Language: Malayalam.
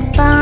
吧。